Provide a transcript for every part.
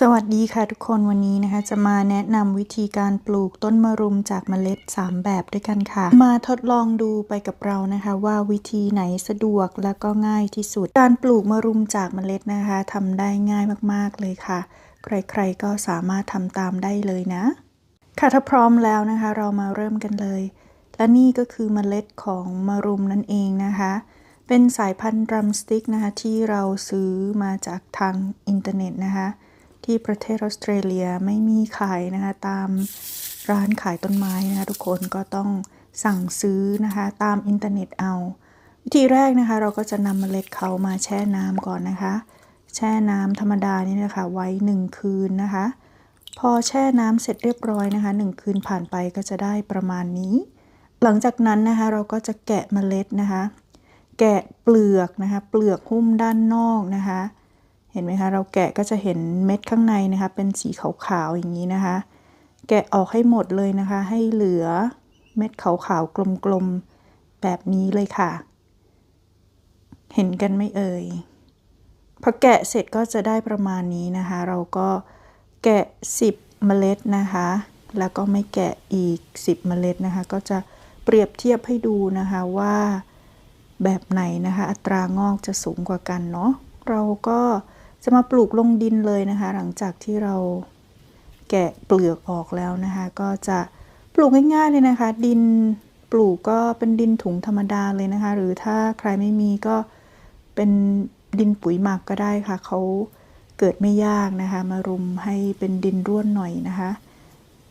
สวัสดีค่ะทุกคนวันนี้นะคะ จะมาแนะนำวิธีการปลูกต้นมะรุมจากเมล็ด 3 แบบด้วยกันค่ะ มาทดลองดูไปกับเรานะคะ ว่าวิธีไหนสะดวกและก็ง่ายที่สุด การปลูกมะรุมจากเมล็ดนะคะทำได้ง่ายมากๆเลยค่ะ ใครๆก็สามารถทำตามได้เลยนะ ค่ะถ้าพร้อมแล้วนะคะ เรามาเริ่มกันเลย และนี่ก็คือเมล็ดของมะรุมนั่นเองนะคะเป็นสายพันธุ์ดรัมสติกนะคะที่เราซื้อมาจากทางอินเทอร์เน็ตนะคะ ที่ประเทศออสเตรเลียไม่มีขายนะคะตามร้านขายต้นไม้นะคะทุกคนก็ต้องสั่งซื้อนะคะตามอินเทอร์เน็ตเอา วิธีแรกนะคะเราก็จะนำเมล็ดเขามาแช่น้ำก่อนนะคะ แช่น้ำธรรมดานี่นะคะไว้ 1 คืนนะคะ พอแช่น้ำเสร็จเรียบร้อยนะคะ 1 คืนผ่านไปก็จะได้ประมาณนี้ หลังจากนั้นนะคะเราก็จะแกะเมล็ดนะคะ แกะเปลือกนะคะ เปลือกหุ้มด้านนอกนะคะ เห็นไหมคะเราแกะก็จะเห็นเม็ดข้างในนะคะ เป็นสีขาวๆอย่างนี้นะคะ แกะออกให้หมดเลยนะคะ ให้เหลือเม็ดขาวๆกลมๆแบบนี้เลยค่ะ เห็นกันไม่เอ่ยพอแกะเสร็จก็จะได้ประมาณนี้นะคะ เราก็แกะ 10 เมล็ดนะคะ แล้วก็ไม่แกะอีก 10 เมล็ดนะคะ ก็จะเปรียบเทียบให้ดูนะคะว่าแบบไหนนะคะ อัตรางอกจะสูงกว่ากันเนาะเราก็ จะมาปลูกลงดินเลยนะคะ หลังจากที่เราแกะเปลือกออกแล้วนะคะ ก็จะปลูกง่ายๆเลยนะคะ ดินปลูกก็เป็นดินถุงธรรมดาเลยนะคะ หรือถ้าใครไม่มีก็เป็นดินปุ๋ยหมักก็ได้ค่ะเขาเกิดไม่ยากนะคะ มารุมให้เป็นดินร่วนหน่อยนะคะ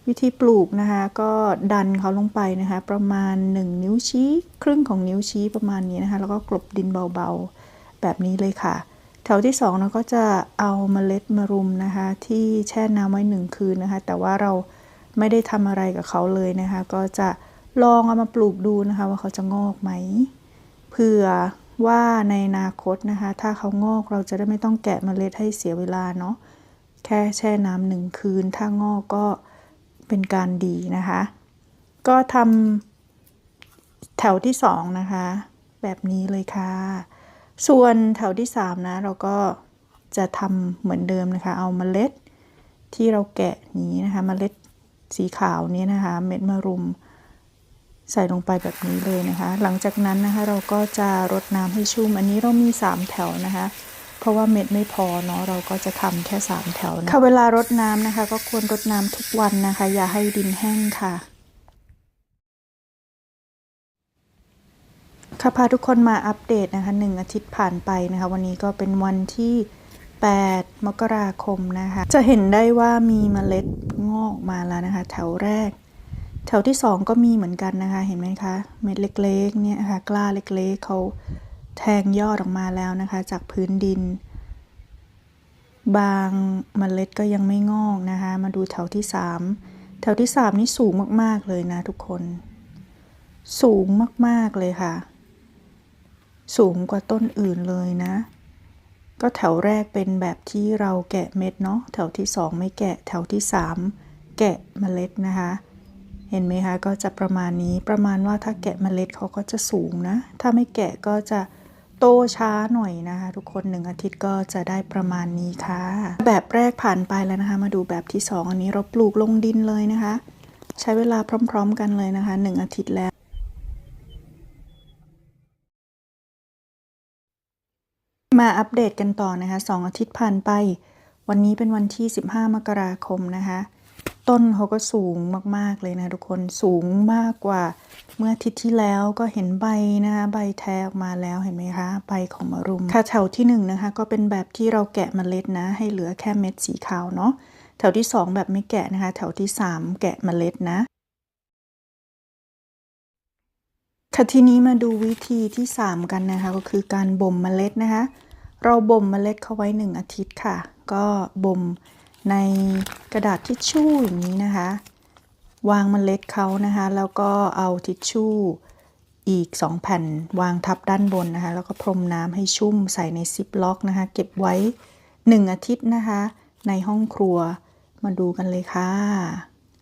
วิธีปลูกนะคะ ก็ดันเขาลงไปนะคะ ประมาณ 1 นิ้วชี้ ครึ่งของนิ้วชี้ประมาณนี้นะคะ แล้วก็กลบดินเบาๆ แบบนี้เลยค่ะ แถวที่2เราก็จะเอาเมล็ดมารุมนะคะ ที่แช่น้ำไว้หนึ่งคืนนะคะ แต่ว่าเราไม่ได้ทำอะไรกับเขาเลยนะคะ ก็จะลองเอามาปลูกดูนะคะ ว่าเขาจะงอกไหมเผื่อว่าในอนาคตนะคะ ถ้าเขางอกเราจะได้ไม่ต้องแกะเมล็ดให้เสียเวลาเนาะแค่แช่น้ำหนึ่งคืน ถ้างอกก็เป็นการดีนะคะ ก็ทำแถวที่สองนะคะ แบบนี้เลยค่ะ ส่วนแถวที่ 3 นะ เราก็จะทำเหมือนเดิมนะคะ เอาเมล็ดที่เราแกะนี้นะคะเมล็ดสีขาวนี้นะคะ เม็ดมะรุม ใส่ลงไปแบบนี้เลยนะคะ หลังจากนั้นนะคะเราก็จะรดน้ำให้ชุ่ม อันนี้เรามี 3 แถวนะคะ เพราะว่าเม็ดไม่พอเนาะเราก็จะทำแค่ 3 แถวนะค่ะเวลารดน้ำนะคะ ก็ควรรดน้ำทุกวันนะคะ อย่าให้ดินแห้งค่ะ ค่ะพาทุกคนมาอัปเดตนะคะหนึ่งอาทิตย์ผ่านไปนะคะ วันนี้ก็เป็นวันที่ 8 มกราคมนะคะ จะเห็นได้ว่ามีเมล็ดงอกมาแล้วนะคะ แถวแรก แถวที่ 2 ก็มีเหมือนกันนะคะ เห็นไหมคะ เม็ดเล็กๆเนี่ยนะคะกล้าเล็กๆเขาแทงยอดออกมาแล้วนะคะ จากพื้นดิน บางเมล็ดก็ยังไม่งอกนะคะ มาดูแถวที่ 3 แถวที่ 3 นี่สูงมากๆเลยนะทุกคน สูงมากๆเลยค่ะ สูงกว่าต้นอื่นเลยนะ ก็แถวแรกเป็นแบบที่เราแกะเม็ดเนาะแถวที่2ไม่แกะแถวที่3แกะเมล็ดนะคะ เห็นไหมคะก็จะประมาณนี้ประมาณว่าถ้าแกะเมล็ดเขาก็จะสูงนะ ถ้าไม่แกะก็จะโตช้าหน่อยนะคะทุกคนหนึ่งอาทิตย์ก็จะได้ประมาณนี้ค่ะ แบบแรกผ่านไปแล้วนะคะ มาดูแบบที่ 2 อันนี้เราปลูกลงดินเลยนะคะ ใช้เวลาพร้อม ๆ กันเลยนะคะหนึ่งอาทิตย์แล้ว มาอัปเดตกันต่อนะคะสองอาทิตย์ผ่านไป วันนี้เป็นวันที่ 15 มกราคมนะคะ ต้นเขาก็สูงมาก ๆ เลยนะทุกคนสูงมากกว่า เมื่ออาทิตย์ที่แล้วก็เห็นใบนะคะใบแทออกมาแล้วเห็นไหมคะใบของมะรุมค่ะแถวที่1นนะคะ ก็เป็นแบบที่เราแกะเมล็ดนะ ให้เหลือแค่เม็ดสีขาวเนาะแถวที่ 2 แบบไม่แกะนะคะ แถวที่ 3 แกะเมล็ดนะค่ะทีนี้มาดูวิธีที่ 3 กันนะคะ ก็คือการบ่มเมล็ดนะคะ เราบ่มเมล็ดเขาไว้ 1 อาทิตย์ค่ะ ก็บ่มในกระดาษทิชชู่อย่างนี้นะคะ วางเมล็ดเขานะคะ แล้วก็เอาทิชชู่อีก 2 แผ่นวางทับด้านบนนะคะ แล้วก็พรมน้ำให้ชุ่มใส่ในซิปล็อกนะคะ เก็บไว้ 1 อาทิตย์นะคะ ในห้องครัวมาดูกันเลยค่ะ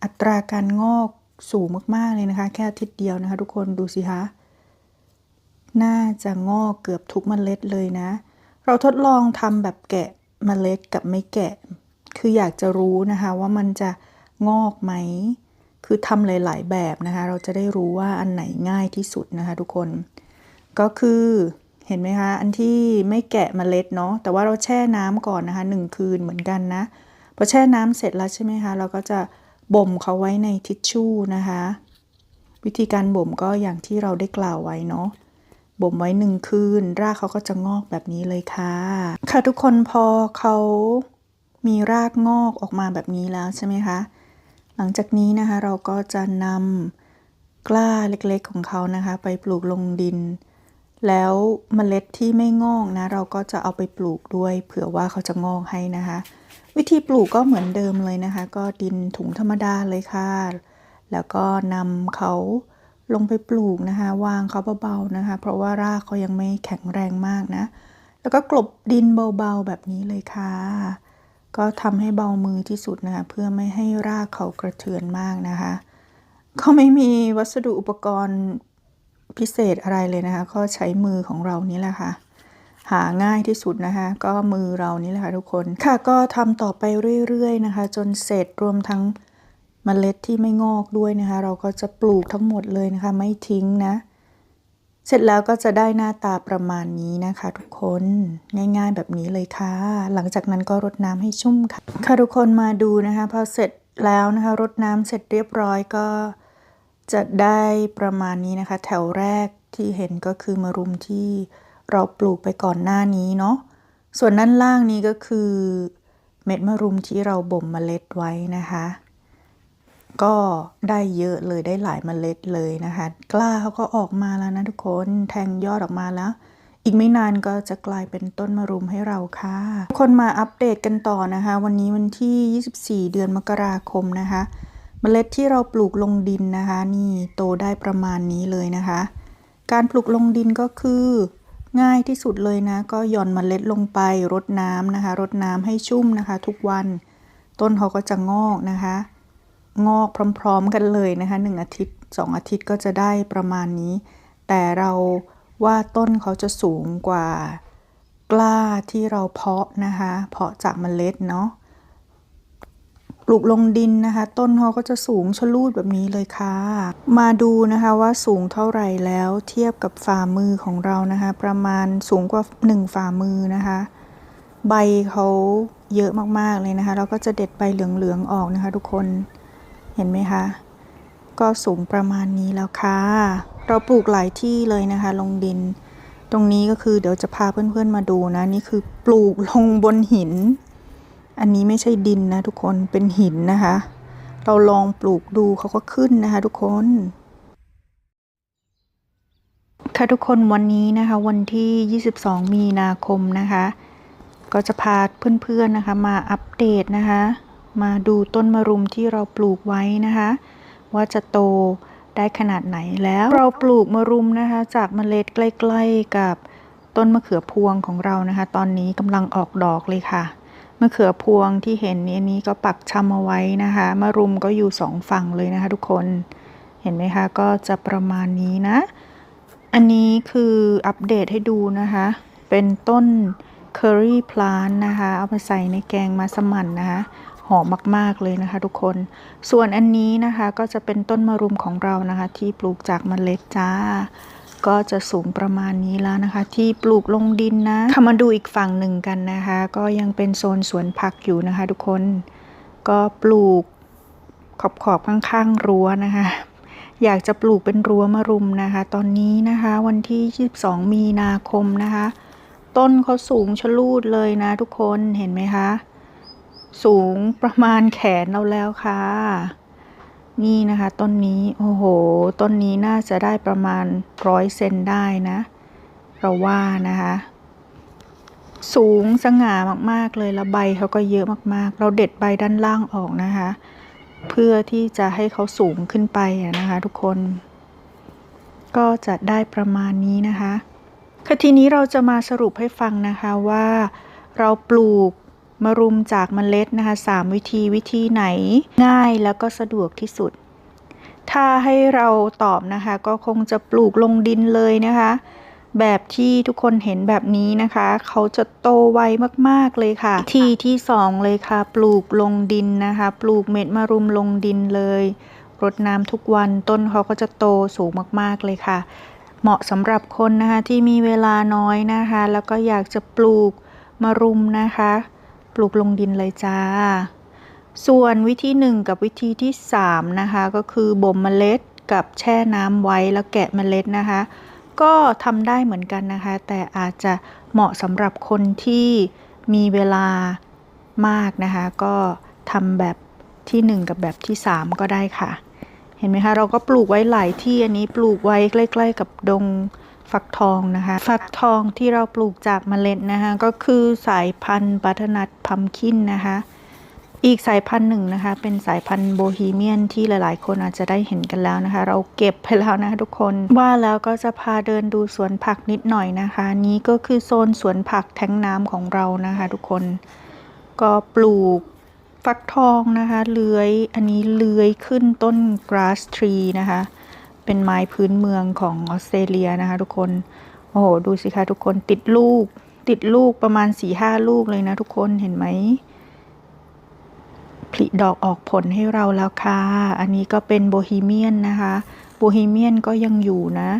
อัตราการงอกสูงมาก ๆ เลยนะคะ แค่อาทิตย์เดียวนะคะ ทุกคนดูสิคะ น่าจะงอกเกือบทุกเมล็ดเลยนะ เราทดลองทำแบบแกะเมล็ดกับไม่แกะ คืออยากจะรู้นะคะว่ามันจะงอกไหม คือทำหลาย ๆ แบบนะคะ เราจะได้รู้ว่าอันไหนง่ายที่สุดนะคะทุกคน ก็คือเห็นไหมคะ อันที่ไม่แกะเมล็ดเนาะ แต่ว่าเราแช่น้ำก่อนนะคะหนึ่งคืนเหมือนกันนะ พอแช่น้ำเสร็จแล้วใช่ไหมคะ เราก็จะบ่มเขาไว้ในทิชชู่นะคะ วิธีการบ่มก็อย่างที่เราได้กล่าวไว้เนาะ บ่มไว้หนึ่งคืน รากเขาก็จะงอกแบบนี้เลยค่ะ ค่ะทุกคนพอเขามีรากงอกออกมาแบบนี้แล้วใช่ไหมคะ หลังจากนี้นะคะเราก็จะนำกล้าเล็กๆของเขานะคะ ไปปลูกลงดิน แล้วเมล็ดที่ไม่งอกนะ เราก็จะเอาไปปลูกด้วยเผื่อว่าเขาจะงอกให้นะคะ วิธีปลูกก็เหมือนเดิมเลยนะคะ ก็ดินถุงธรรมดาเลยค่ะ แล้วก็นำเขา ลงไปปลูกนะคะ วางเขาเบาๆนะคะ เพราะว่ารากเขายังไม่แข็งแรงมากนะ แล้วก็กลบดินเบาๆแบบนี้เลยค่ะ ก็ทำให้เบามือที่สุดนะคะ เพื่อไม่ให้รากเขากระเทือนมากนะคะเขาไม่มีวัสดุอุปกรณ์พิเศษอะไรเลยนะคะ ก็ใช้มือของเรานี่แหละค่ะหาง่ายที่สุดนะคะ ก็มือเรานี่แหละค่ะทุกคนค่ะก็ทำต่อไปเรื่อยๆนะคะ จนเสร็จรวมทั้ง เมล็ดที่ไม่งอกด้วยนะคะ เราก็จะปลูกทั้งหมดเลยนะคะ ไม่ทิ้งนะ เสร็จแล้วก็จะได้หน้าตาประมาณนี้นะคะ ทุกคนง่ายๆแบบนี้เลยค่ะ หลังจากนั้นก็รดน้ำให้ชุ่มค่ะค่ะทุกคนมาดูนะคะพอเสร็จแล้วนะคะรดน้ำเสร็จเรียบร้อยก็จะได้ประมาณนี้นะคะ แถวแรกที่เห็นก็คือมะรุมที่เราปลูกไปก่อนหน้านี้เนาะส่วนด้านล่างนี้ก็คือ เม็ดมะรุมที่เราบ่มเมล็ดไว้นะคะ ก็ได้เยอะเลยได้หลายเมล็ดเลยนะคะ กล้าเขาก็ออกมาแล้วนะทุกคนแทงยอดออกมาแล้ว อีกไม่นานก็จะกลายเป็นต้นมะรุมให้เราค่ะ คนมาอัปเดตกันต่อนะคะ วันนี้วันที่ 24 เดือนมกราคมนะคะ เมล็ดที่เราปลูกลงดินนะคะ นี่โตได้ประมาณนี้เลยนะคะ การปลูกลงดินก็คือง่ายที่สุดเลยนะ ก็หย่อนเมล็ดลงไปรดน้ำนะคะรดน้ำให้ชุ่มนะคะ ทุกวัน ต้นเขาก็จะงอกนะคะ งอกพร้อม ๆ กันเลยนะคะหนึ่งอาทิตย์สองอาทิตย์ก็จะได้ประมาณนี้ แต่เราว่าต้นเขาจะสูงกว่า กล้าที่เราเพาะนะคะเพาะจากเมล็ดเนาะปลูกลงดินนะคะ ต้นเขาก็จะสูงชะลูดแบบนี้เลยค่ะ มาดูนะคะว่าสูงเท่าไหร่แล้วเทียบกับฝ่ามือของเรานะคะ ประมาณสูงกว่าหนึ่งฝ่ามือนะคะ ใบเขาเยอะมากๆเลยนะคะ เราก็จะเด็ดใบเหลืองๆออกนะคะ ทุกคน เห็นไหมคะ ก็สูงประมาณนี้แล้วค่ะ เราปลูกหลายที่เลยนะคะ ลงดิน ตรงนี้ก็คือเดี๋ยวจะพาเพื่อนๆมาดูนะ นี่คือปลูกลงบนหิน อันนี้ไม่ใช่ดินนะทุกคน เป็นหินนะคะ เราลองปลูกดูเขาก็ขึ้นนะคะ ทุกคนค่ะทุกคนวันนี้นะคะวันที่ 22 มีนาคมนะคะ ก็จะพาเพื่อนๆนะคะ มาอัปเดตนะคะ มาดูต้นมะรุมที่เราปลูกไว้นะคะ ว่าจะโตได้ขนาดไหนแล้ว เราปลูกมะรุมนะคะ จากเมล็ดใกล้ ๆ กับต้นมะเขือพวงของเรานะคะ ตอนนี้กำลังออกดอกเลยค่ะมะเขือพวงที่เห็นนี้นี้ก็ปักชำเอาไว้นะคะมะรุมก็อยู่สองฝั่งเลยนะคะ ทุกคนเห็นไหมคะ ก็จะประมาณนี้นะ อันนี้คืออัปเดตให้ดูนะคะ เป็นต้นเคอรี่พลานนะคะ เอาไปใส่ในแกงมัสมั่นนะคะ หอมมากๆเลยนะคะ ทุกคน ส่วนอันนี้นะคะก็จะเป็นต้นมะรุมของเรานะคะ ที่ปลูกจากเมล็ดจ้า ก็จะสูงประมาณนี้แล้วนะคะ ที่ปลูกลงดินนะค่ะมาดูอีกฝั่งหนึ่งกันนะคะ ก็ยังเป็นโซนสวนผักอยู่นะคะ ทุกคน ก็ปลูกขอบขอบๆข้างๆรั้วนะคะอยากจะปลูกเป็นรั้วมะรุมนะคะ ตอนนี้นะคะวันที่ 22 มีนาคมนะคะ ต้นเขาสูงชะลูดเลยนะทุกคนเห็นไหมคะ สูงประมาณแขนเราแล้วค่ะ นี่นะคะ ต้นนี้โอ้โห ต้นนี้น่าจะได้ประมาณร้อยเซนได้นะ เราว่านะคะ สูงสง่ามากๆเลยแล้วใบเขาก็เยอะมากๆ เราเด็ดใบด้านล่างออกนะคะ เพื่อที่จะให้เขาสูงขึ้นไปนะคะทุกคน ก็จะได้ประมาณนี้นะคะค่ะทีนี้เราจะมาสรุปให้ฟังนะคะว่าเราปลูก มะรุมจากเมล็ดนะคะสามวิธีวิธีไหนง่ายแล้วก็สะดวกที่สุด ถ้าให้เราตอบนะคะ ก็คงจะปลูกลงดินเลยนะคะ แบบที่ทุกคนเห็นแบบนี้นะคะ เขาจะโตไวมากๆเลยค่ะ ที่ที่สองเลยค่ะ ปลูกลงดินนะคะ ปลูกเม็ดมะรุมลงดินเลยรดน้ำทุกวันต้นเขาก็จะโตสูงมากๆเลยค่ะ เหมาะสำหรับคนนะคะที่มีเวลาน้อยนะคะ แล้วก็อยากจะปลูกมะรุมนะคะ ปลูกลงดินเลยจ้า ส่วนวิธีหนึ่งกับวิธีที่สามนะคะก็คือบ่มเมล็ดกับแช่น้ำไว้แล้วแกะเมล็ดนะคะ ก็ทำได้เหมือนกันนะคะ แต่อาจจะเหมาะสำหรับคนที่มีเวลามากนะคะ ก็ทำแบบที่หนึ่งกับแบบที่สามก็ได้ค่ะ เห็นไหมคะ เราก็ปลูกไว้หลายที่อันนี้ปลูกไว้ใกล้ ๆ กับดง ฟักทองนะคะ ฟักทองที่เราปลูกจากเมล็ดนะคะ ก็คือสายพันธุ์บัตนัทพัมคินนะคะ อีกสายพันธุ์หนึ่งนะคะ เป็นสายพันธุ์โบฮีเมียนที่หลาย ๆ คนอาจจะได้เห็นกันแล้วนะคะ เราเก็บไปแล้วนะคะทุกคน ว่าแล้วก็จะพาเดินดูสวนผักนิดหน่อยนะคะ นี้ก็คือโซนสวนผักแท้งน้ำของเรานะคะ ทุกคน ก็ปลูกฟักทองนะคะ เลื้อย อันนี้เลื้อยขึ้นต้น grass tree นะคะ เป็นไม้พื้นเมืองของออสเตรเลียนะคะ ทุกคน โอ้โห ดูสิคะทุกคนติดลูก ติดลูกประมาณสี่ห้าลูกเลยนะทุกคนเห็นไหมผลิดอกออกผลให้เราแล้วค่ะ อันนี้ก็เป็นโบฮีเมียนนะคะ โบฮีเมียนก็ยังอยู่นะ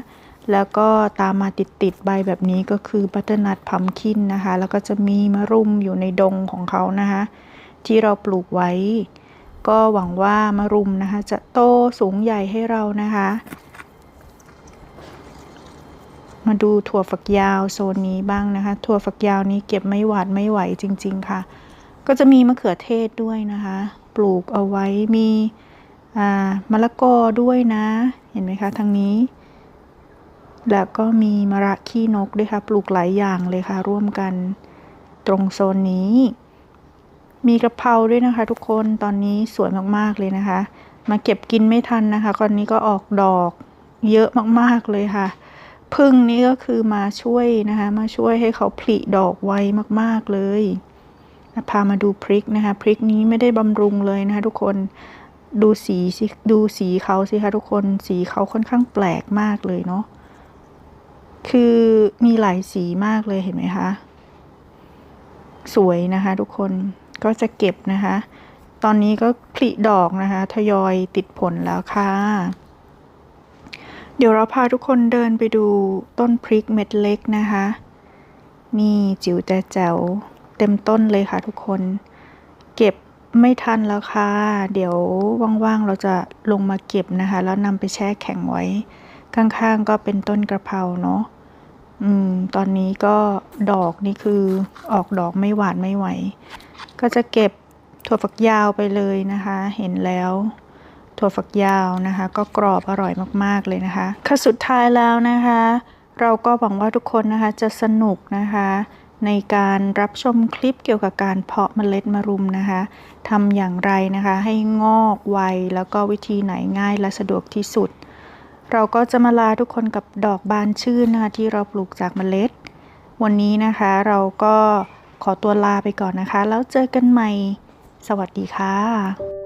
แล้วก็ตามมาติดติดใบแบบนี้ก็คือบัตเตอร์นัทพัมคินนะคะ แล้วก็จะมีมะรุมอยู่ในดงของเขานะคะ ที่เราปลูกไว้ ก็หวังว่ามะรุมนะคะ จะโตสูงใหญ่ให้เรานะคะ มาดูถั่วฝักยาวโซนนี้บ้างนะคะ ถั่วฝักยาวนี้เก็บไม่หวาดไม่ไหวจริง ๆ ค่ะ ก็จะมีมะเขือเทศด้วยนะคะ ปลูกเอาไว้มีมะละกอด้วยนะ เห็นไหมคะทางนี้ แล้วก็มีมะระขี้นกด้วยค่ะ ปลูกหลายอย่างเลยค่ะ ร่วมกันตรงโซนนี้ มีกระเพราด้วยนะคะ ทุกคนตอนนี้สวยมากๆเลยนะคะ มาเก็บกินไม่ทันนะคะตอนนี้ก็ออกดอกเยอะมากๆเลยค่ะพึ่งนี่ก็คือมาช่วยนะคะ มาช่วยให้เขาผลิดอกไวมากๆเลยพามาดูพริกนะคะ พริกนี้ไม่ได้บำรุงเลยนะคะทุกคนดูสีสิดูสีเขาสิคะทุกคนสีเขาค่อนข้างแปลกมากเลยเนาะคือมีหลายสีมากเลยเห็นไหมคะ สวยนะคะทุกคน ก็จะเก็บนะคะ ตอนนี้ก็ผลิดอกนะคะ ทยอยติดผลแล้วค่ะ เดี๋ยวเราพาทุกคนเดินไปดูต้นพริกเม็ดเล็กนะคะ นี่จิ๋วแต่แจ๋วเต็มต้นเลยค่ะทุกคน เก็บไม่ทันแล้วค่ะ เดี๋ยวว่างๆเราจะลงมาเก็บนะคะ แล้วนำไปแช่แข็งไว้ ข้างๆก็เป็นต้นกระเพราเนาะอืม ตอนนี้ก็ดอกนี่คือออกดอกไม่หวานไม่ไหว ก็จะเก็บถั่วฝักยาวไปเลยนะคะ เห็นแล้ว ถั่วฝักยาวนะคะ ก็กรอบอร่อยมากๆเลยนะคะค่ะสุดท้ายแล้วนะคะ เราก็หวังว่าทุกคนนะคะจะสนุกนะคะในการรับชมคลิปเกี่ยวกับการเพาะเมล็ดมะรุมนะคะทำอย่างไรนะคะให้งอกไวแล้วก็วิธีไหนง่ายและสะดวกที่สุด เราก็จะมาลาทุกคนกับดอกบานชื่นนะคะที่เราปลูกจากเมล็ด วันนี้นะคะเราก็ ขอตัวลาไปก่อนนะคะ แล้วเจอกันใหม่ สวัสดีค่ะ